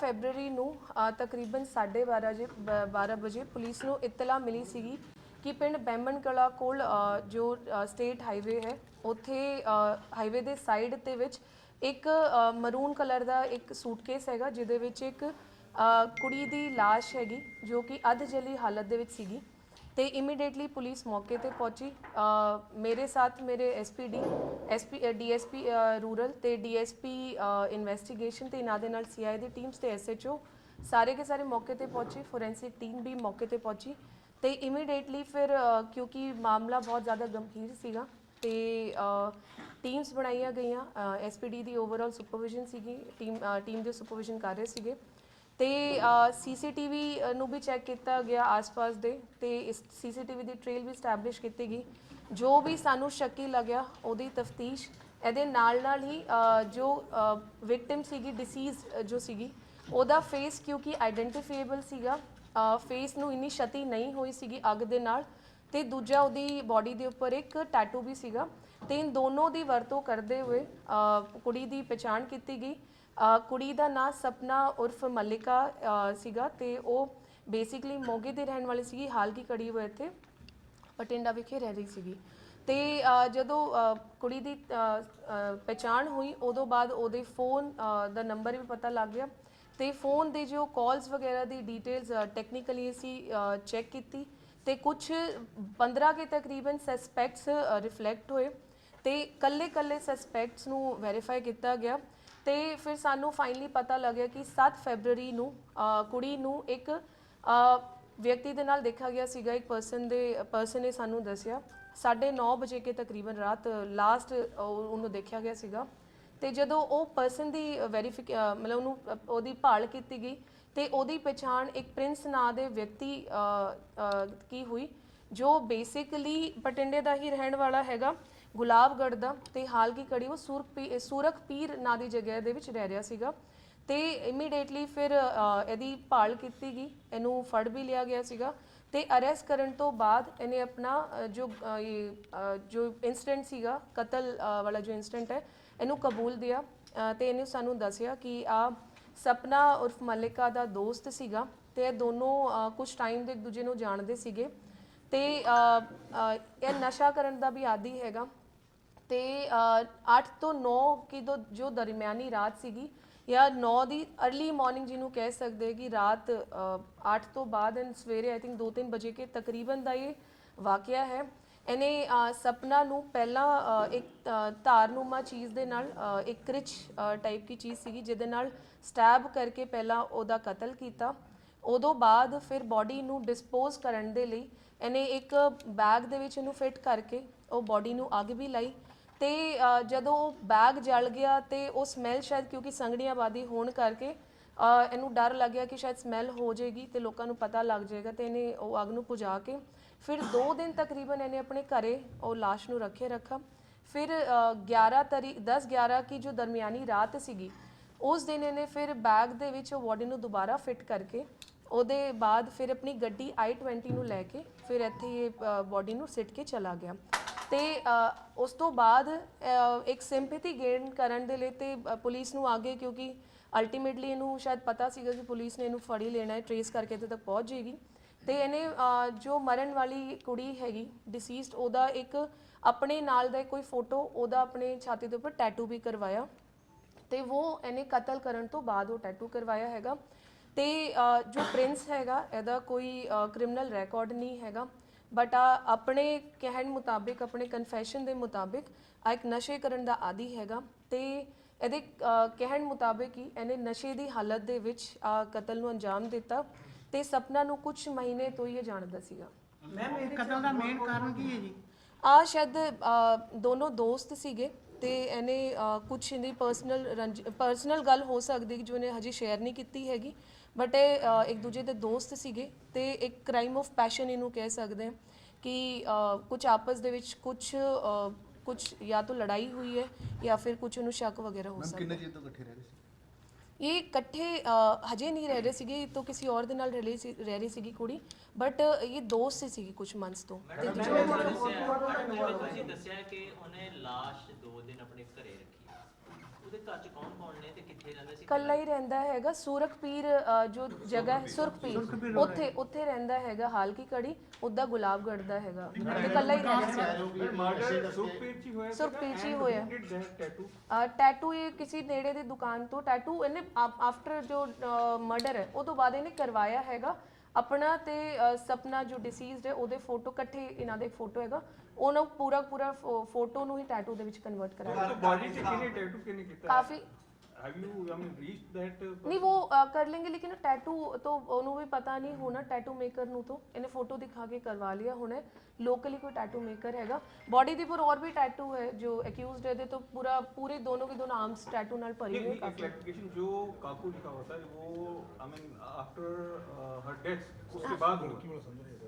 February ਨੂੰ ਅ, ਤਕਰੀਬਨ 12:30 ਵਜੇ 12 ਵਜੇ ਪੁਲਿਸ ਨੂੰ ਇਤਲਾ ਮਿਲੀ ਸੀਗੀ ਕਿ ਪਿੰਡ ਬੈਂਬਨ ਕਲਾ ਕੋਲ ਅ, ਜੋ ਅ, ਸਟੇਟ ਹਾਈਵੇ ਹੈ ਉੱਥੇ ਅ, ਹਾਈਵੇ ਦੇ ਸਾਈਡ ਤੇ ਵਿੱਚ ਇੱਕ ਅ, ਮਰੂਨ ਕਲਰ ਦਾ ਇੱਕ ਸੂਟਕੇਸ ਹੈਗਾ ਜਿਹਦੇ ਵਿੱਚ ਇੱਕ ਅ, ਕੁੜੀ ਦੀ লাশ ਹੈਗੀ ਜੋ ਕਿ ਅੱਧ ਜਲੀ ਹਾਲਤ ਦੇ ਵਿੱਚ ਸੀਗੀ। ਤੇ ਇਮੀਡੀਏਟਲੀ ਪੁਲਿਸ ਮੌਕੇ ਤੇ ਪਹੁੰਚੀ। ਅ, ਮੇਰੇ ਸਾਥ ਮੇਰੇ ਐਸਪੀਡੀ ਐਸਪੀ ਡੀਐਸਪੀ ਰੂਰਲ ਤੇ ਡੀਐਸਪੀ ਇਨਵੈਸਟੀਗੇਸ਼ਨ ਤੇ ਇਹਨਾਂ ਦੇ ਨਾਲ ਸੀਆਈ ਦੀ ਟੀਮਸ ਤੇ ਐਸਐਚਓ ਸਾਰੇ ਕੇ ਸਾਰੇ ਮੌਕੇ ਤੇ ਪਹੁੰਚੇ। ਫੋਰੈਂਸਿਕ ਟੀਮ ਵੀ ਮੌਕੇ ਤੇ ਪਹੁੰਚੀ ਤੇ ਇਮੀਡੀਏਟਲੀ ਫਿਰ ਅ, ਕਿਉਂਕਿ ਮਾਮਲਾ ਬਹੁਤ ਜ਼ਿਆਦਾ ਗੰਭੀਰ ਸੀਗਾ ਤੇ ਟੀਮਸ ਬਣਾਈਆਂ ਗਈਆਂ। ਐਸਪੀਡੀ ਦੀ ਓਵਰਆਲ ਸੁਪਰਵਿਜ਼ਨ ਸੀਗੀ ਟੀਮ ਟੀਮ ਦੇ ਸੁਪਰਵਿਜ਼ਨ ਕਰ ਰਹੇ ਸੀਗੇ। ਤੇ ਸੀਸੀਟੀਵੀ ਨੂੰ ਵੀ ਚੈੱਕ ਕੀਤਾ ਗਿਆ ਆਸ-ਪਾਸ ਦੇ ਤੇ ਇਸ ਸੀਸੀਟੀਵੀ ਦੀ ਟ੍ਰੇਲ ਵੀ ਸਟੈਬਲਿਸ਼ ਕੀਤੀ ਗਈ। ਜੋ ਵੀ ਸਾਨੂੰ ਸ਼ੱਕੀ ਲੱਗਿਆ, ਉਹਦੀ ਤਫਤੀਸ਼, ਇਹਦੇ ਨਾਲ ਨਾਲ ਹੀ ਜੋ ਵਿਕਟਿਮ ਸੀਗੀ ਡਿਸੀਜ਼ ਜੋ ਸੀਗੀ, ਉਹਦਾ ਫੇਸ ਕਿਉਂਕਿ ਆਇਡੈਂਟੀਫਾਈਬਲ ਸੀਗਾ ਫੇਸ ਨੂੰ ਇੰਨੀ ਛਤੀ ਨਹੀਂ ਹੋਈ ਸੀਗੀ ਅੱਗ ਦੇ ਨਾਲ ਤੇ ਦੂਜਾ ਉਹਦੀ ਬਾਡੀ ਦੇ ਉੱਪਰ ਇੱਕ ਟੈਟੂ ਵੀ ਸੀਗਾ ਤੇ ਇਨ ਦੋਨੋਂ ਦੀ ਵਰਤੋਂ ਕਰਦੇ ਹੋਏ ਕੁੜੀ ਦੀ ਪਛਾਣ ਕੀਤੀ ਗਈ। ਅ, ਕੁੜੀ ਦਾ ਨਾਂ ਸਪਨਾ ਉਰਫ ਮਲਿਕਾ ਅ, ਸੀਗਾ ਤੇ ਉਹ ਬੇਸਿਕਲੀ ਮੋਗੇ ਦੇ ਰਹਿਣ ਵਾਲੀ ਸੀਗੀ ਹਾਲ ਕੀ ਕੜੀ ਉਹ ਇੱਥੇ ਪਟਿੰਡਾ ਵਿਖੇ ਰਹਿ ਰਹੀ ਸੀਗੀ। ਤੇ ਅ, ਜਦੋਂ ਅ, ਕੁੜੀ ਦੀ ਅ, ਅ, ਪਛਾਣ ਹੋਈ ਉਦੋਂ ਬਾਅਦ ਉਹਦੇ ਫੋਨ ਅ, ਦਾ ਨੰਬਰ ਵੀ ਪਤਾ ਲੱਗ ਗਿਆ ਤੇ ਫੋਨ ਦੇ ਜੋ ਕਾਲਸ ਵਗੈਰਾ ਦੀ ਡਿਟੇਲਸ ਟੈਕਨੀਕਲੀ ਅਸੀਂ ਚੈੱਕ ਕੀਤੀ ਤੇ ਕੁਝ 15 ਕੇ ਤਕਰੀਬਨ ਸਸਪੈਕਟਸ ਰਿਫਲੈਕਟ ਹੋਏ ਤੇ ਕੱਲੇ ਕੱਲੇ ਸਸਪੈਕਟਸ ਨੂੰ ਵੈਰੀਫਾਈ ਕੀਤਾ ਗਿਆ। ਤੇ ਫਿਰ ਸਾਨੂੰ ਫਾਈਨਲੀ ਪਤਾ ਲੱਗਿਆ ਕਿ 7 ਫੈਬਰੂਰੀ ਨੂੰ ਅ, ਕੁੜੀ ਨੂੰ ਇੱਕ ਅ, ਵਿਅਕਤੀ ਦੇ ਨਾਲ ਦੇਖਿਆ ਗਿਆ ਸੀਗਾ। ਇੱਕ ਪਰਸਨ ਦੇ ਪਰਸਨ ਨੇ ਸਾਨੂੰ ਦੱਸਿਆ 9:30 ਵਜੇ ਕੇ ਤਕਰੀਬਨ ਰਾਤ ਲਾਸਟ ਉਹਨੂੰ ਦੇਖਿਆ ਗਿਆ ਸੀਗਾ। ਤੇ ਜਦੋਂ ਉਹ ਪਰਸਨ ਦੀ ਵੈਰੀਫਿਕ ਮਤਲਬ ਉਹਨੂੰ ਅ, ਉਹਦੀ ਭਾਲ ਕੀਤੀ ਗਈ ਤੇ ਉਹਦੀ ਪਛਾਣ ਇੱਕ ਪ੍ਰਿੰਸ ਨਾਂ ਦੇ ਵਿਅਕਤੀ ਅ, ਅ, ਕੀ ਹੋਈ ਜੋ ਬੇਸਿਕਲੀ ਬਟਿੰਡੇ ਦਾ ਹੀ ਰਹਿਣ ਵਾਲਾ ਹੈਗਾ। ਗੁਲਾਬਗੜ੍ਹ ਦਾ ਤੇ ਹਾਲ ਕੀ ਕੜੀ ਉਹ ਸੂਰਖ ਪੀ- ਸੂਰਖ ਪੀਰ ਨਾਂ ਦੀ ਜਗ੍ਹਾ ਦੇ ਵਿੱਚ ਰਹਿ ਰਿਹਾ ਸੀਗਾ। ਤੇ ਇਮੀਡੀਏਟਲੀ ਫਿਰ ਇਹਦੀ ਭਾਲ ਕੀਤੀ ਗਈ ਇਹਨੂੰ ਫੜ ਵੀ ਲਿਆ ਗਿਆ ਸੀਗਾ ਤੇ ਅਰੈਸਟ ਕਰਨ ਤੋਂ ਬਾਅਦ ਇਹਨੇ ਆਪਣਾ ਜੋ ਅ, ਜੋ ਇਨਸੀਡੈਂਟ ਸੀਗਾ ਕਤਲ ਵਾਲਾ ਜੋ ਇਨਸੀਡੈਂਟ ਹੈ ਇਹਨੂੰ ਕਬੂਲ ਦਿਆ ਅ, ਤੇ ਇਹਨੇ ਸਾਨੂੰ ਦੱਸਿਆ ਕਿ ਆ ਸਪਨਾ ਉਰਫ ਮਲਿਕਾ ਦਾ ਦੋਸਤ ਸੀਗਾ ਤੇ ਇਹ ਦੋਨੋਂ ਕੁਝ ਟਾਈਮ ਦੇ ਇੱਕ ਦੂਜੇ ਨੂੰ ਜਾਣਦੇ ਸੀਗੇ ਤੇ ਇਹ ਨਸ਼ਾ ਕਰਨ ਦਾ ਵੀ ਆਦੀ ਹੈਗਾ। ਤੇ 8 ਤੋਂ 9 ਕੀ ਦੋ, ਜੋ ਦਰਮਿਆਨੀ ਰਾਤ ਸੀਗੀ, ਜਾਂ 9 ਦੀ अर्ਲੀ ਮਾਰਨਿੰਗ ਜਿਹਨੂੰ ਕਹਿ ਸਕਦੇ ਕਿ ਰਾਤ 8 ਤੋਂ ਬਾਅਦ ਐਂਡ ਸਵੇਰੇ ਆਈ ਥਿੰਕ 2-3 ਵਜੇ ਕੇ ਤਕਰੀਬਨ ਦਾ ਇਹ ਵਾਕਿਆ ਹੈ। ਇਹਨੇ ਸਪਨਾ ਨੂੰ ਪਹਿਲਾਂ ਇੱਕ ਧਾਰਨੂਮਾ ਚੀਜ਼ ਦੇ ਨਾਲ ਇੱਕ ਕ੍ਰਿਚ ਟਾਈਪ ਦੀ ਚੀਜ਼ ਸੀਗੀ, ਜਿਹਦੇ ਨਾਲ ਸਟੈਬ ਕਰਕੇ ਪਹਿਲਾਂ ਉਹਦਾ ਕਤਲ ਕੀਤਾ। ਉਦੋਂ ਬਾਅਦ ਫਿਰ ਬਾਡੀ ਨੂੰ ਡਿਸਪੋਜ਼ ਕਰਨ ਦੇ ਲਈ ਇਹਨੇ ਇੱਕ ਬੈਗ ਦੇ ਵਿੱਚ ਇਹਨੂੰ ਫਿੱਟ ਕਰਕੇ ਉਹ ਬਾਡੀ ਨੂੰ ਅੱਗ ਵੀ ਲਾਈ। ਤੇ ਅ, ਜਦੋਂ ਉਹ ਬੈਗ ਜਲ ਗਿਆ ਤੇ ਉਹ ਸਮੈਲ ਸ਼ਾਇਦ ਕਿਉਂਕਿ ਸੰਗੜੀਆਂ ਆਬਾਦੀ ਹੋਣ ਕਰਕੇ ਅ, ਇਹਨੂੰ ਡਰ ਲੱਗਿਆ ਕਿ ਸ਼ਾਇਦ ਸਮੈਲ ਹੋ ਜਾਏਗੀ ਤੇ ਲੋਕਾਂ ਨੂੰ ਪਤਾ ਲੱਗ ਜਾਏਗਾ ਤੇ ਇਹਨੇ ਉਹ ਅੱਗ ਨੂੰ ਪੁਜਾ ਕੇ ਫਿਰ 2 ਦਿਨ ਤਕਰੀਬਨ ਇਹਨੇ ਆਪਣੇ ਘਰੇ ਉਹ ਲਾਸ਼ ਨੂੰ ਰੱਖੇ ਰੱਖਾ। ਫਿਰ ਅ, 11 ਤਰੀਕ 10 11 ਕੀ ਜੋ ਦਰਮਿਆਨੀ ਰਾਤ ਸੀਗੀ ਉਸ ਦਿਨ ਇਹਨੇ ਫਿਰ ਬੈਗ ਦੇ ਵਿੱਚ ਉਹ ਬੋਡੀ ਨੂੰ ਦੁਬਾਰਾ ਫਿੱਟ ਕਰਕੇ ਉਹਦੇ ਬਾਅਦ ਫਿਰ ਆਪਣੀ ਗੱਡੀ i20 ਨੂੰ ਲੈ ਕੇ ਫਿਰ ਇੱਥੇ ਇਹ ਬੋਡੀ ਨੂੰ ਸਿੱਟ ਕੇ ਚਲਾ ਗਿਆ। ਤੇ ਉਸ ਤੋਂ ਬਾਅਦ ਇੱਕ ਸਿੰਪੈਥੀ ਗੇਨ ਕਰਨ ਦੇ ਲਈ ਤੇ ਪੁਲਿਸ ਨੂੰ ਆਗੇ ਕਿਉਂਕਿ ਅਲਟੀਮੇਟਲੀ ਇਹਨੂੰ ਸ਼ਾਇਦ ਪਤਾ ਸੀਗਾ ਕਿ ਪੁਲਿਸ ਨੇ ਇਹਨੂੰ ਫੜ ਹੀ ਲੈਣਾ ਹੈ ਟਰੇਸ ਕਰਕੇ ਇੱਥੇ ਤੱਕ ਪਹੁੰਚ ਜਾਏਗੀ ਤੇ ਇਹਨੇ ਜੋ ਮਰਨ ਵਾਲੀ ਕੁੜੀ ਹੈਗੀ ਡਿਸੀਸਡ ਉਹਦਾ ਇੱਕ ਆਪਣੇ ਨਾਲ ਦਾ ਕੋਈ ਫੋਟੋ ਉਹਦਾ ਆਪਣੇ ਛਾਤੀ ਦੇ ਉੱਪਰ ਟੈਟੂ ਵੀ ਕਰਵਾਇਆ। ਤੇ ਉਹ ਇਹਨੇ ਕਤਲ ਕਰਨ ਤੋਂ ਬਾਅਦ ਉਹ ਟੈਟੂ ਕਰਵਾਇਆ ਹੈਗਾ। ਤੇ ਜੋ ਪ੍ਰਿੰਸ ਹੈਗਾ, ਇਹਦਾ ਕੋਈ ਕ੍ਰਿਮੀਨਲ ਰਿਕਾਰਡ ਨਹੀਂ ਹੈਗਾ। ਬਟ ਆਪਣੇ ਕਹਿਣ ਮੁਤਾਬਿਕ ਆਪਣੇ ਕਨਫੈਸ਼ਨ ਦੇ ਮੁਤਾਬਿਕ ਆ ਇੱਕ ਨਸ਼ੇ ਕਰਨ ਦਾ ਆਦੀ ਹੈਗਾ। ਤੇ ਇਹਦੇ ਕਹਿਣ ਮੁਤਾਬਿਕ ਹੀ ਇਹਨੇ ਨਸ਼ੇ ਦੀ ਹਾਲਤ ਦੇ ਵਿੱਚ ਆ ਕਤਲ ਨੂੰ ਅੰਜਾਮ ਦਿੱਤਾ। ਤੇ ਸਪਨਾ ਨੂੰ ਕੁਝ ਮਹੀਨੇ ਤੋਂ ਹੀ ਇਹ ਜਾਣਦਾ ਸੀਗਾ। ਮੈਮ ਇਹ ਕਤਲ ਦਾ ਮੇਨ ਕਾਰਨ ਕੀ ਹੈ ਜੀ? ਆ ਸ਼ਾਇਦ ਦੋਨੋਂ ਦੋਸਤ ਸੀਗੇ। ਤੇ ਇਹਨੇ ਕੁਛ ਇਹਦੀ ਪਰਸਨਲ ਪਰਸਨਲ ਗੱਲ ਹੋ ਸਕਦੀ ਜੋ ਇਹਨੇ ਹਜੇ ਸ਼ੇਅਰ ਨਹੀਂ ਕੀਤੀ ਹੈਗੀ। ਬਟ ਇਹ ਅ, ਇੱਕ ਦੂਜੇ ਦੇ ਦੋਸਤ ਸੀਗੇ ਤੇ ਇੱਕ ਕ੍ਰਾਈਮ ਆਫ ਪੈਸ਼ਨ ਇਹਨੂੰ ਕਹਿ ਸਕਦੇ ਹਾਂ ਕਿ ਕੁਝ ਆਪਸ ਦੇ ਵਿੱਚ ਕੁਝ ਕੁਝ ਜਾਂ ਤਾਂ ਲੜਾਈ ਹੋਈ ਹੈ ਜਾਂ ਫਿਰ ਕੁਝ ਉਹਨੂੰ ਸ਼ੱਕ ਵਗੈਰਾ ਹੋ ਮੈਮ ਸਕਦਾ ਕਿੰਨੇ ਚਿਰ ਤੋਂ ਇਕੱਠੇ ਰਹਿ ਰਹੇ ਸੀ ਇਹ ਇਕੱਠੇ ਅ, ਹਜੇ ਨਹੀਂ ਰਹਿ ਰਹੇ ਸੀਗੇ ਇਹ ਤੋਂ ਕਿਸੇ ਔਰ ਦੇ ਨਾਲ ਰਹਿ ਰਹੀ ਸੀ ਰਹਿ ਰਹੀ ਸੀਗੀ ਕੁੜੀ ਬਟ ਇਹ ਦੋਸਤ ਹੀ ਸੀਗੀ ਕੁਝ ਮੰਥਸ ਤੋਂ ਤੇ ਦੂਜੇ ਤੁਸੀਂ ਦੱਸਿਆ ਕਿ ਉਹਨੇ ਲਾਸ਼ 2 ਦਿਨ ਆਪਣੇ ਘਰੇ ਰੱਖੀ ਉਹਦੇ ਘਰ ਚ ਕੌਣ ਕੌਣ ਨੇ ਤੇ ਕਿੱਥੇ ਰਹਿੰਦਾ ਸੀ? ਕੱਲਾ ਹੀ ਰਹਿੰਦਾ ਹੈਗਾ ਸੁਰਖਪੀਰ ਅ, ਜੋ ਜਗ੍ਹਾ ਹੈ ਸੁਰਖਪੀਰ ਉੱਥੇ ਉੱਥੇ ਰਹਿੰਦਾ ਹੈਗਾ ਹਾਲ ਕੀ ਕੜੀ ਉੱਦਾਂ ਗੁਲਾਬਗੜ੍ਹ ਦਾ ਹੈਗਾ। ਤੇ ਕੱਲਾ ਹੀ ਰਹਿੰਦਾ ਸੀ। ਮਰਡਰ ਚ ਹੀ ਹੋਇਆ ਟੈਟੂ ਟੈਟੂ ਇਹ ਕਿਸੇ ਨੇੜੇ ਦੀ ਦੁਕਾਨ ਤੋਂ ਟੈਟੂ ਇਹਨੇ ਆਫਟਰ ਜੋ ਮਰਡਰ ਹੈ ਉਹ ਤੋਂ ਬਾਅਦ ਇਹਨੇ ਕਰਵਾਇਆ ਹੈਗਾ। ਆਪਣਾ ਤੇ ਅ, ਸਪਨਾ ਜੋ ਡਿਸੀਜ਼ਡ ਹੈ ਉਹਦੇ ਫੋਟੋ ਇਕੱਠੇ ਇਹਨਾਂ ਦੇ ਫੋਟੋ ਹੈਗਾ। ਉਹਨੂੰ ਪੂਰਾ ਪੂਰਾ ਫੋਟੋ ਨੂੰ ਹੀ ਟੈਟੂ ਦੇ ਵਿੱਚ ਕਨਵਰਟ ਕਰਾਇਆ ਬਾਡੀ ਤੇ ਕਿਨੇ ਟੈਟੂ ਕਿਨੇ ਕੀਤਾ ਕਾਫੀ have you I mean reach that ਨਹੀਂ ਉਹ ਅ, ਕਰ लेंगे लेकिन टैटू तो ਉਹਨੂੰ ਵੀ ਪਤਾ ਨਹੀਂ ਹੋਣਾ ਟੈਟੂ ਮੇਕਰ ਨੂੰ ਤੋਂ ਇਹਨੇ ਫੋਟੋ ਦਿਖਾ ਕੇ ਕਰਵਾ ਲਿਆ ਹੁਣੇ ਲੋਕਲੀ ਕੋਈ ਟੈਟੂ ਮੇਕਰ ਹੈਗਾ ਬਾਡੀ ਦੇ ਉੱਪਰ और भी टैटू है जो एक्यूज्ड है ਦੇ तो पूरा पूरे दोनों के दोनों आर्म्स टैटू ਨਾਲ ਭਰੀ ਹੋਈ एक ਕਾਫੀ क्लैरिफिकेशन जो काकू लिखा होता है वो I mean after her death उसके बाद हुआ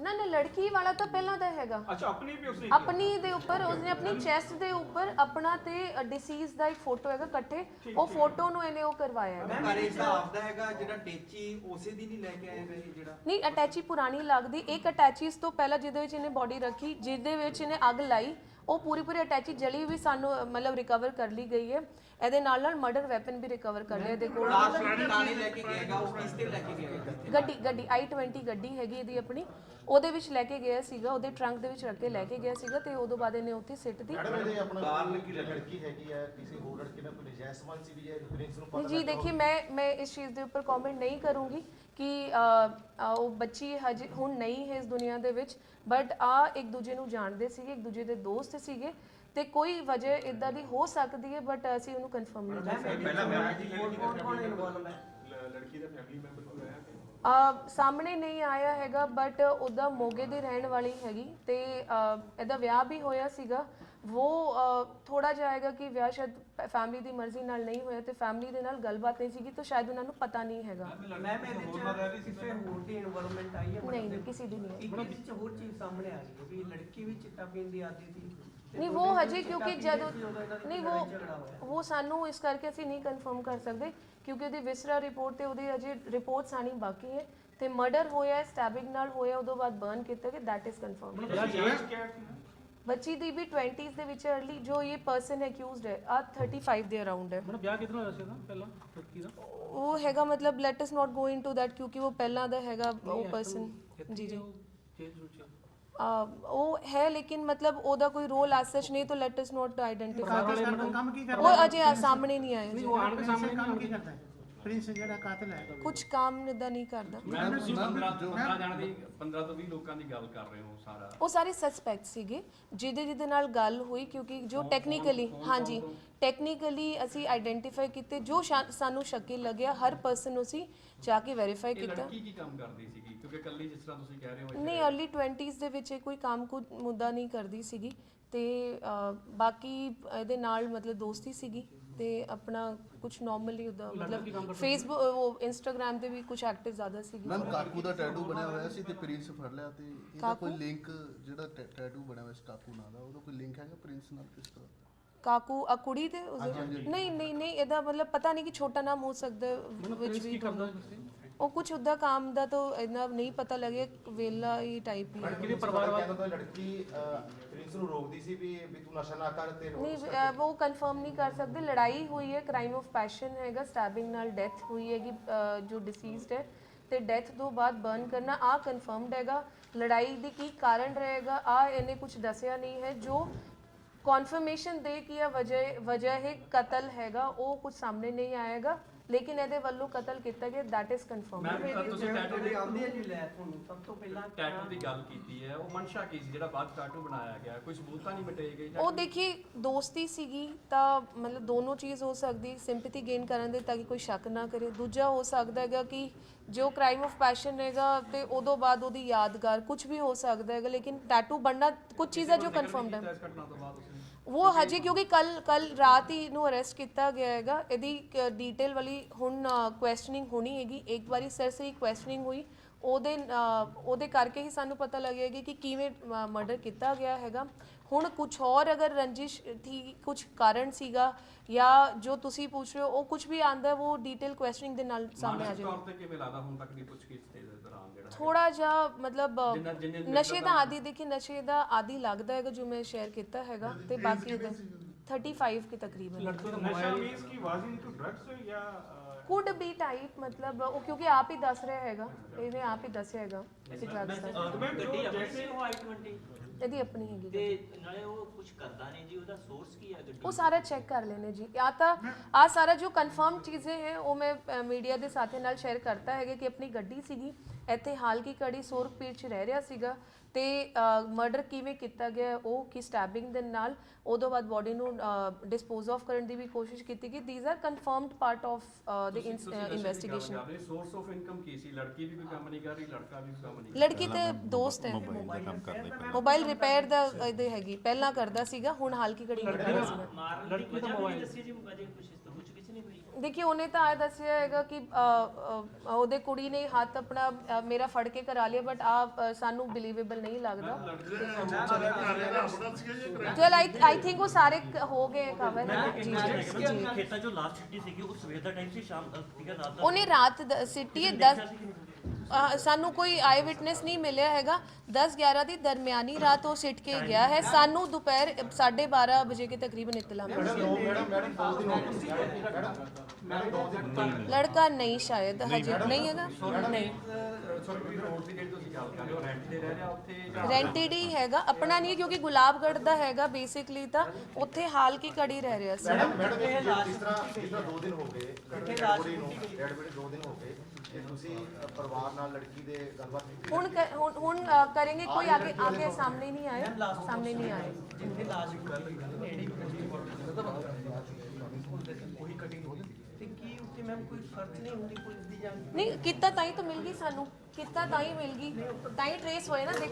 ਨਾ ਨਾ ਲੜਕੀ ਵਾਲਾ ਤਾਂ ਪਹਿਲਾਂ ਦਾ ਹੈਗਾ। ਅੱਛਾ ਆਪਣੀ ਵੀ ਉਸਨੇ ਆਪਣੀ ਦੇ ਉੱਪਰ ਉਸਨੇ ਆਪਣੀ ਚੈਸਟ ਦੇ ਉੱਪਰ ਆਪਣਾ ਤੇ ਡਿਸੀਜ਼ ਦਾ ਇੱਕ ਫੋਟੋ ਹੈਗਾ ਇਕੱਠੇ। ਉਹ ਫੋਟੋ ਨੂੰ ਇਹਨੇ ਉਹ ਕਰਵਾਇਆ ਹੈਗਾ। ਮੈਂ ਘਰੇ ਦਾ ਹੈਗਾ ਜਿਹੜਾ ਟੇਚੀ ਉਸੇ ਦਿਨ ਹੀ ਲੈ ਕੇ ਆਏ ਨੇ ਜਿਹੜਾ ਨਹੀਂ ਅਟੈਚੀ ਪੁਰਾਣੀ ਲੱਗਦੀ। ਇੱਕ ਅਟੈਚੀ ਤੋਂ ਪਹਿਲਾਂ ਜਿਹਦੇ ਵਿੱਚ ਇਹਨੇ ਬਾਡੀ ਰੱਖੀ ਜਿਹਦੇ ਵਿੱਚ ਇਹਨੇ ਅੱਗ ਲਾਈ। ਉਹ ਪੂਰੀ ਪੂਰੀ ਅਟੈਚੀ ਜਲੀ ਵੀ ਸਾਨੂੰ ਮਤਲਬ ਰਿਕਵਰ ਕਰ ਲਈ ਗਈ ਹੈ। ਇਹਦੇ ਨਾਲ ਨਾਲ ਮਰਡਰ ਵੈਪਨ ਵੀ ਰਿਕਵਰ ਕਰ ਲਿਆ। ਇਹਦੇ ਕੋਲ ਗੱਡੀ ਗੱਡੀ i20 ਗੱਡੀ ਹੈਗੀ ਇਹਦੀ ਆਪਣੀ। ਉਹਦੇ ਵਿੱਚ ਲੈ ਕੇ ਗਿਆ ਸੀਗਾ ਉਹਦੇ ਟਰੰਕ ਦੇ ਵਿੱਚ ਰੱਖ ਕੇ ਲੈ ਕੇ ਗਿਆ ਸੀਗਾ ਤੇ ਉਦੋਂ ਬਾਅਦ ਇਹਨੇ ਉੱਥੇ ਸਿੱਟ ਦੀ ਮੈਡਮ ਇਹਦੇ ਜੀ ਦੇਖੀ ਮੈਂ ਮੈਂ ਇਸ ਚੀਜ਼ ਦੇ ਉੱਪਰ ਕਮੈਂਟ ਨਹੀਂ ਕਰੂੰਗੀ। ਕਿ ਉਹ ਬੱਚੀ ਹਜੇ ਹੁਣ ਨਹੀਂ ਹੈ ਇਸ ਦੁਨੀਆ ਦੇ ਵਿੱਚ ਬਟ ਆ ਇੱਕ ਦੂਜੇ ਨੂੰ ਜਾਣਦੇ ਸੀਗੇ ਇੱਕ ਦੂਜੇ ਦੇ ਦੋਸਤ ਸੀਗੇ ਤੇ ਕੋਈ ਵਜ੍ਹਾ ਇਦਾਂ ਦੀ ਹੋ ਸਕਦੀ ਹੈ ਬਟ ਅਸੀਂ ਉਹਨੂੰ ਕਨਫਰਮ ਨਹੀਂ ਕਰ ਸਕਦੇ। ਕੌਣ ਕੌਣ ਇਨਵੋਲਵ ਹੈ? ਅ, ਸਾਹਮਣੇ ਨਹੀਂ ਆਇਆ ਹੈਗਾ ਬਟ ਉਹਦਾ ਮੋਗੇ ਦੀ ਰਹਿਣ ਵਾਲੀ ਹੈਗੀ ਤੇ ਇਹਦਾ ਵਿਆਹ ਵੀ ਹੋਇਆ ਸੀਗਾ ਉਹ ਥੋੜਾ ਜਿਹਾ ਆਏਗਾ ਕਿ ਵਿਆਹ ਸ਼ਾਇਦ ਫੈਮਿਲੀ ਦੀ ਮਰਜ਼ੀ ਨਾਲ ਨਹੀਂ ਹੋਇਆ ਤੇ ਫੈਮਿਲੀ ਦੇ ਨਾਲ ਗੱਲਬਾਤ ਨਹੀਂ ਸੀਗੀ ਤਾਂ ਸ਼ਾਇਦ ਉਹਨਾਂ ਨੂੰ ਪਤਾ ਨਹੀਂ ਹੈਗਾ ਮੈਮ ਇਹਦੇ ਚ ਕਿਸੇ ਹੋਰ ਦੀ ਇਨਵੋਲਵਮੈਂਟ ਆਈ ਹੈ ਨਹੀਂ ਨਹੀਂ ਕਿਸੇ ਦੀ ਨਹੀਂ ਹੈ ਇੱਕ ਇਹਦੇ ਚ ਹੋਰ ਚੀਜ਼ ਸਾਹਮਣੇ ਆ ਗਈ ਹੈ ਵੀ ਲੜਕੀ ਵੀ ਚਿੱਟਾ ਪੀਣ ਦੀ ਆਦੀ ਸੀ ਤੇ ਨਹੀਂ ਦੋਨੇ ਉਹ ਹਜੇ ਕਿਉਂਕਿ ਜਦੋਂ ਨਹੀਂ। ਉਹ ਉਹ ਸਾਨੂੰ ਇਸ ਕਰਕੇ ਅਸੀਂ ਨਹੀਂ ਕਨਫਰਮ ਕਰ ਸਕਦੇ ਕਿਉਂਕਿ ਉਹਦੀ ਵਿਸਰਾ ਰਿਪੋਰਟ ਤੇ ਉਹਦੀ ਅਜੇ ਰਿਪੋਰਟਸ ਆਣੀ ਬਾਕੀ ਹੈ ਤੇ ਮਰਡਰ ਹੋਇਆ ਸਟੈਬਿੰਗ ਨਾਲ ਹੋਇਆ ਉਦੋਂ ਬਾਅਦ ਬਰਨ ਕੀਤਾ ਕਿ ਦੈਟ ਇਜ਼ ਕਨਫਰਮ ਬੱਚੀ ਦੀ ਵੀ 20s ਦੇ ਵਿੱਚ अर्ਲੀ ਜੋ ਇਹ ਪਰਸਨ ਐਕਿਊਜ਼ਡ ਹੈ ਆ 35 ਦੇ ਅਰਾਊਂਡ ਹੈ। ਮਤਲਬ ਵਿਆਹ ਕਿਤਨਾ ਹੋਇਆ ਸੀ ਇਹਦਾ ਪਹਿਲਾਂ ਲੜਕੀ ਦਾ? ਉਹ ਹੈਗਾ ਮਤਲਬ let us not go into that ਕਿਉਂਕਿ ਉਹ ਪਹਿਲਾਂ ਦਾ ਹੈਗਾ ਉਹ ਪਰਸਨ ਜੀ ਜੀ। ਉਹ ਹੈ ਲੇਕਿਨ ਮਤਲਬ ਉਹਦਾ ਕੋਈ ਰੋਲ ਐਸ ਸੱਚ ਨਹੀਂ ਤਾਂ ਲੈਟ ਅਸ ਨਾਟ ਆਇਡੈਂਟੀਫਾਈ ਉਹ ਅਜੇ ਸਾਹਮਣੇ ਨਹੀਂ ਆਇਆ ਜੀ ਉਹ ਆਣ ਕੇ ਸਾਹਮਣੇ ਕੰਮ ਕੀ ਕਰਦਾ ਹੈ। ਪ੍ਰਿੰਸ ਜਿਹੜਾ ਕਾਤਲ ਹੈ ਕੁਝ ਕੰਮ ਇਦਾਂ ਨਹੀਂ ਕਰਦਾ। ਮੈਂ ਤੁਸੀਂ 15 15 ਜਣ ਦੀ 15 ਤੋਂ 20 ਲੋਕਾਂ ਦੀ ਗੱਲ ਕਰ ਰਹੇ ਹੋ ਸਾਰਾ। ਉਹ ਸਾਰੇ ਸਸਪੈਕਟ ਸੀਗੇ ਜਿਹਦੇ ਜਿਹਦੇ ਨਾਲ ਗੱਲ ਹੋਈ ਕਿਉਂਕਿ ਜੋ ਟੈਕਨੀਕਲੀ ਹਾਂਜੀ ਟੈਕਨੀਕਲੀ ਅਸੀਂ ਆਈਡੈਂਟੀਫਾਈ ਕੀਤੇ ਜੋ ਸ਼ਾ- ਸਾਨੂੰ ਸ਼ੱਕੀ ਲੱਗਿਆ ਹਰ ਪਰਸਨ ਨੂੰ ਅਸੀਂ ਜਾ ਕੇ ਵੈਰੀਫਾਈ ਇਹ ਕੀਤਾ। ਲੜਕੀ ਕੀ ਕੰਮ ਕਰਦੀ ਸੀਗੀ? ਕਿਉਂਕਿ ਕੱਲੀ ਜਿਸ ਤਰ੍ਹਾਂ ਤੁਸੀਂ ਕਹਿ ਰਹੇ ਹੋ ਨਹੀਂ अर्ਲੀ 20s ਦੇ ਵਿੱਚ ਇਹ ਕੋਈ ਕੰਮ ਕੋ ਮੁੱਦਾ ਨਹੀਂ ਕਰਦੀ ਸੀਗੀ। ਤੇ ਅ, ਬਾਕੀ ਇਹਦੇ ਨਾਲ ਮਤਲਬ ਦੋਸਤੀ ਸੀਗੀ ਤੇ ਆਪਣਾ ਕੁਝ ਨਾਰਮਲੀ ਉਹਦਾ ਮਤਲਬ ਫੇਸਬੁੱਕ ਉਹ ਇੰਸਟਾਗ੍ਰam ਤੇ ਵੀ ਕੁਝ ਐਕਟਿਵ ਜ਼ਿਆਦਾ ਸੀਗੀ। ਮੈਮ ਕਾਕੂ ਦਾ ਟੈਟੂ ਬਣਿਆ ਹੋਇਆ ਸੀ ਤੇ ਪ੍ਰਿੰਸ ਫੜ ਲਿਆ ਤੇ ਇਹਦਾ ਕੋਈ ਲਿੰਕ ਜਿਹੜਾ ਟੈਟੂ ਬਣਿਆ ਹੋਇਆ ਸੀ ਕਾਕੂ ਨਾਂ ਦਾ ਉਹਦਾ ਕੋਈ ਲਿੰਕ ਹੈਗਾ ਪ੍ਰਿੰਸ ਨਾਲ ਕਿਸ ਤਰ੍ਹਾਂ? ਕਾਕੂ ਆ ਕੁੜੀ ਤੇ ਉਸਦੇ ਨਹੀਂ ਨਹੀਂ ਨਹੀਂ ਇਹਦਾ ਮਤਲਬ ਪਤਾ ਨਹੀਂ ਕਿ ਛੋਟਾ ਨਾਮ ਹੋ ਸਕਦਾ ਵਿੱਚ ਵੀ ਉਹ ਕੁਝ ਉਹਦਾ ਕੰਮ ਦਾ ਤਾਂ ਇੰਨਾ ਨਹੀਂ ਪਤਾ ਲੱਗਿਆ ਵੇਲਾ ਹੀ ਟਾਈਪ ਹੀ ਹੈ। ਲੜਕੀ ਦੇ ਪਰਿਵਾਰ ਵਾਲਿਆਂ ਤੋਂ ਲੜਕੀ ਅਹ, ਪ੍ਰਿੰਸ ਨੂੰ ਰੋਕਦੀ ਸੀ ਵੀ ਵੀ ਤੂੰ ਨਸ਼ਾ ਨਾ ਕਰ ਤੇ ਨਹੀਂ ਉਹ ਕਨਫਰਮ ਨਹੀਂ ਕਰ ਸਕਦੇ। ਲੜਾਈ ਹੋਈ ਹੈ ਕ੍ਰਾਈਮ ਆਫ ਪੈਸ਼ਨ ਹੈਗਾ ਸਟੈਬਿੰਗ ਨਾਲ ਡੈਥ ਹੋਈ ਹੈਗੀ ਜੋ ਡਿਸੀਜ਼ਡ ਹੈ ਤੇ ਡੈਥ ਤੋਂ ਬਾਅਦ ਬਰਨ ਕਰਨਾ ਆ ਕਨਫਰਮਡ ਹੈਗਾ। ਲੜਾਈ ਦੀ ਕੀ ਕਾਰਨ ਰਹੇਗਾ ਆ ਇਹਨੇ ਕੁਝ ਦੱਸਿਆ ਨਹੀਂ ਹੈ। ਜੋ ਕਨਫਰਮੇਸ਼ਨ ਦੇ ਕਿ ਇਹ ਵਜ੍ਹਾ ਵਜ੍ਹਾ ਹੈ ਕਤਲ ਹੈਗਾ ਉਹ ਕੁਝ ਸਾਹਮਣੇ ਨਹੀਂ ਆਏਗਾ। ਲੇਕਿਨ ਇਹਦੇ ਵੱਲੋਂ ਕਤਲ ਕੀਤਾ ਗਿਆ ਦੈਟ ਇਜ਼ ਕਨਫਰਮ ਮੈਂ ਤੁਸੀਂ ਟੈਟੂ ਦੀ ਆਉਂਦੀ ਹੈ ਜੀ ਲੈ ਤੁਹਾਨੂੰ ਸਭ ਤੋਂ ਪਹਿਲਾਂ ਟੈਟੂ ਦੀ ਗੱਲ ਕੀਤੀ ਹੈ ਉਹ ਮਨਸ਼ਾ ਕੀ ਸੀ ਜਿਹੜਾ ਬਾਅਦ ਟੈਟੂ ਬਣਾਇਆ ਗਿਆ? ਕੋਈ ਸਬੂਤ ਤਾਂ ਨਹੀਂ ਮਿਟੇ ਗਏ ਜਾਂ ਉਹ ਦੇਖिए ਦੋਸਤੀ ਸੀਗੀ ਤਾਂ ਮਤਲਬ ਦੋਨੋਂ ਚੀਜ਼ ਹੋ ਸਕਦੀ ਸਿੰਪੈਥੀ ਗੇਨ ਕਰਨ ਦੇ ਤਾਂ ਕਿ ਕੋਈ ਸ਼ੱਕ ਨਾ ਕਰੇ। ਦੂਜਾ ਹੋ ਸਕਦਾ ਹੈਗਾ ਕਿ ਜੋ ਕ੍ਰਾਈਮ ਆਫ ਪੈਸ਼ਨ ਹੈਗਾ ਤੇ ਉਦੋਂ ਬਾਅਦ ਉਹਦੀ ਯਾਦਗਾਰ ਕੁਝ ਵੀ ਹੋ ਸਕਦਾ ਹੈਗਾ ਲੇਕਿਨ ਟੈਟੂ ਬਣਨਾ ਕੁਝ ਚੀਜ਼ਾਂ ਜੋ ਕਨਫਰਮਡ ਹੈ। ਇਸ ਘਟਨਾ ਤੋਂ ਬਾਅਦ ਉਸਨੇ ਉਹ ਹਜੇ ਕਿਉਂਕਿ ਕੱਲ ਕੱਲ ਰਾਤ ਹੀ ਨੂੰ ਅਰੈਸਟ ਕੀਤਾ ਗਿਆ ਹੈਗਾ ਇਹਦੀ ਡੀਟੇਲ ਵਾਲੀ ਹੁਣ ਕੁਐਸਚਨਿੰਗ ਹੋਣੀ ਹੈਗੀ ਇੱਕ ਵਾਰੀ ਸਰਸਰੀ ਕੁਐਸਚਨਿੰਗ ਹੋਈ ਉਹਦੇ ਉਹਦੇ ਕਰਕੇ ਹੀ ਸਾਨੂੰ ਪਤਾ ਲੱਗੇਗਾ ਕਿ ਕਿਵੇਂ ਮਰਡਰ ਕੀਤਾ ਗਿਆ ਹੈਗਾ ਹੁਣ ਕੁਝ ਹੋਰ ਅਗਰ ਰੰਜਿਸ਼ ਥੀ ਕੁਝ ਕਾਰਨ ਸੀਗਾ ਜਾਂ ਜੋ ਤੁਸੀਂ ਪੁੱਛ ਰਹੇ ਹੋ ਉਹ ਕੁਝ ਵੀ ਆਂਦਾ ਉਹ ਡੀਟੇਲ ਕੁਐਸਚਨਿੰਗ ਦੇ ਨਾਲ ਸਾਹਮਣੇ ਆ ਜਾਏਗਾ ਤੌਰ ਤੇ ਕਿਵੇਂ ਲੱਗਦਾ ਹੁਣ ਤੱਕ ਦੀ ਪੁੱਛਗਿੱਛ ਜਿਹੜਾ ਥੋੜਾ ਜਿਹਾ ਮਤਲਬ ਅ, ਜਿੰਨਾ- ਜਿੰਨੇ- ਨਸ਼ੇ ਦਾ ਆਦੀ ਦੇਖੀ ਨਸ਼ੇ ਦਾ ਆਦੀ ਲੱਗਦਾ ਹੈਗਾ ਜੋ ਮੈਂ ਸ਼ੇਅਰ ਕੀਤਾ ਹੈਗਾ ਤੇ ਬਾਕੀ ਉਹਦਾ 35 के तकरीबन लड़के का नशा मोबाइल मीन्स की वाज इनटू ड्रग्स या uh, ਕੁਡ ਬੀ ਟਾਈਪ ਮਤਲਬ ਉਹ ਕਿਉਂਕਿ ਆਪ ਹੀ ਦੱਸ ਰਿਹਾ ਹੈਗਾ ਇਹਨੇ ਆਪ ਹੀ ਦੱਸਿਆ ਹੈਗਾ ਕਿ drugs ਦਾ ਗੱਡੀ ਆਪਣੀ ਉਹ i20 ਇਹਦੀ ਆਪਣੀ ਹੈਗੀ ਤੇ ਗੱਡੀ। ਨਾਲੇ ਉਹ ਕੁਝ ਕਰਦਾ ਨਹੀਂ ਜੀ ਉਹਦਾ ਸੋਰਸ ਕੀ ਹੈ ਗੱਡੀ ਉਹ ਸਾਰਾ ਚੈੱਕ ਕਰ ਲੈਣੇ ਜੀ ਜਾਂ ਤਾਂ ਆ ਸਾਰਾ ਜੋ ਕਨਫਰਮ ਚੀਜ਼ें ਹੈ ਉਹ ਮੈਂ ਮੀਡੀਆ ਦੇ ਸਾਥੀ ਨਾਲ ਸ਼ੇਅਰ ਕਰਤਾ ਹੈਗਾ ਕਿ ਆਪਣੀ ਗੱਡੀ ਸੀਗੀ ਇੱਥੇ ਹਾਲ ਕੀ ਕੜੀ ਸੋਰਖਪੀਰ ਚ ਰਹਿ ਰਿਹਾ ਸੀਗਾ ਤੇ ਮਰਡਰ ਕਿਵੇਂ ਕੀਤਾ ਗਿਆ ਉਹ ਕਿ ਸਟੈਬਿੰਗ ਦੇ ਨਾਲ ਉਦੋਂ ਬਾਅਦ ਬੋਡੀ ਨੂੰ ਡਿਸਪੋਜ਼ ਆਫ ਕਰਨ ਦੀ ਵੀ ਕੋਸ਼ਿਸ਼ ਕੀਤੀ ਗਈ। These are confirmed part of the investigation source of income ਕੀ ਸੀ? ਲੜਕੀ ਵੀ ਕੋਈ ਕੰਮ ਨਹੀਂ ਕਰ ਰਹੀ ਲੜਕਾ ਵੀ ਕੰਮ ਨਹੀਂ ਲੜਕੀ ਤੇ ਦੋਸਤ ਹੈ। ਮੋਬਾਈਲ ਰਿਪੇਅਰ ਦਾ ਇਹਦੇ ਹੈਗੀ। ਪਹਿਲਾਂ ਕਰਦਾ ਸੀਗਾ ਹੁਣ ਹਾਲ ਕੀ ਕਰਦਾ ਸੀਗਾ। ਦੀ ਲੜਕੀ ਦਾ ਮੋਬਾਈਲ। ਦੱਸੀ ਜੀ ਅਜੇ ਕੁਝ ਦੇਖਿਏ ਉਹਨੇ ਤਾਂ ਇਹ ਦੱਸਿਆ ਹੈਗਾ ਕਿ ਅ, ਅ, ਉਹਦੇ ਕੁੜੀ ਨੇ ਹੱਥ ਆਪਣਾ ਅ, ਮੇਰਾ ਫੜ ਕੇ ਕਰਾ ਲਿਆ ਬਟ ਆ ਸਾਨੂੰ ਬਿਲੀਵੇਬਲ ਨਹੀਂ ਲੱਗਦਾ। ਚਲ ਆਈ ਆਈ ਥਿੰਕ ਉਹ ਸਾਰੇ ਕ- ਹੋ ਗਏ ਕਵਰ ਜੀ ਜੀ ਖੇਤਾਂ ਲਾਸਟ ਛੁੱਟੀ ਸੀਗੀ ਉਹ ਸਵੇਰ ਦਾ ਟਾਈਮ ਸੀ ਸ਼ਾਮ ਅ, ਹੈ ਰਾਤ ਦਾ। ਉਹਨੇ ਰਾਤ ਸਿੱਟੀ ਹੈ 10 ਅਹ ਸਾਨੂੰ ਕੋਈ ਆਈ ਵਿਟਨੈਸ ਨਹੀਂ ਮਿਲਿਆ ਹੈਗਾ। 10 11 ਦੀ ਦਰਮਿਆਨੀ ਰਾਤ ਉਹ ਸਿੱਟ ਕੇ ਗਿਆ ਹੈ। ਸਾਨੂੰ ਦੁਪਹਿਰ 12:30 ਵਜੇ ਕੇ ਤਕਰੀਬਨ ਇਤਲਾ ਮਿਲੀ ਲੜਕਾ ਨਹੀਂ ਸ਼ਾਇਦ ਹਜੇ ਨਹੀਂ ਹੈਗਾ। ਨਹੀਂ। ਸੋਰੀ ਰੋਡ ਦੀ ਜਿਹੜੀ ਤੁਸੀਂ ਗੱਲ ਕਰ ਰਹੇ ਹੋ ਰੈਂਟ ਤੇ ਰਹਿ ਰਿਹਾ ਉੱਥੇ ਜਾਂ ਰੈਂਟਡ ਹੀ ਹੈਗਾ। ਆਪਣਾ ਨਹੀਂ ਹੈ ਕਿਉਂਕਿ ਗੁਲਾਬਗੜ੍ਹ ਦਾ ਹੈਗਾ ਬੇਸਿਕਲੀ ਤਾਂ। ਉੱਥੇ ਹਾਲ ਕੀ ਕੜੀ ਰਹਿ ਰਿਹਾ ਸੀ। ਮੈਡਮ ਮੈਡਮ ਤੁਸੀਂ ਜਿਸ ਜਿਸ ਤਰ੍ਹਾਂ ਜਿਸ ਤਰ੍ਹਾਂ ਦੋ ਦਿਨ ਹੋ ਗਏ ਡੈਡ ਬੋਡੀ ਨੂੰ ਡੈਡ ਬੋਡੀ ਦੋ ਦਿਨ ਹੋ ਗਏ ਜੇ ਤੁਸੀਂ ਅ, ਪਰਿਵਾਰ ਨਾਲ ਨਾਲ ਲੜਕੀ ਦੇ ਗੱਲਬਾਤ ਕੀਤੀ ਹੁਣ ਕ- ਹੁਣ- ਹੁਣ ਅ, ਕरेंगे कोई आगे आगे सामने नहीं आए सामने नहीं आए ਜਿੱਥੇ ਲਾਸ਼ ਮਿਲੀ ਨੇੜੇ ਕੋਈ ਉਹੀ ਕਟਿੰਗ ਹੋ ਜਾਂਦੀ ਤੇ ਕੀ ਉੱਥੇ ਮੈਮ ਕੋਈ ਫ਼ਰਕ ਨਹੀਂ ਹੁੰਦੀ ਪੁਲਿਸ ਦੀ ਜਾਂ ਨਹੀਂ ਕਿੱਤਾ ਤਾਂ ਹੀ ਤਾਂ ਮਿਲ ਗਈ ਸਾਨੂੰ ਕਿੱਤਾ ਤਾਂ ਹੀ ਮਿਲ ਗਈ ਤਾਂ ਹੀ ਟ੍ਰੇਸ ਹੋਏ ਨਾ ਦੇਖੋ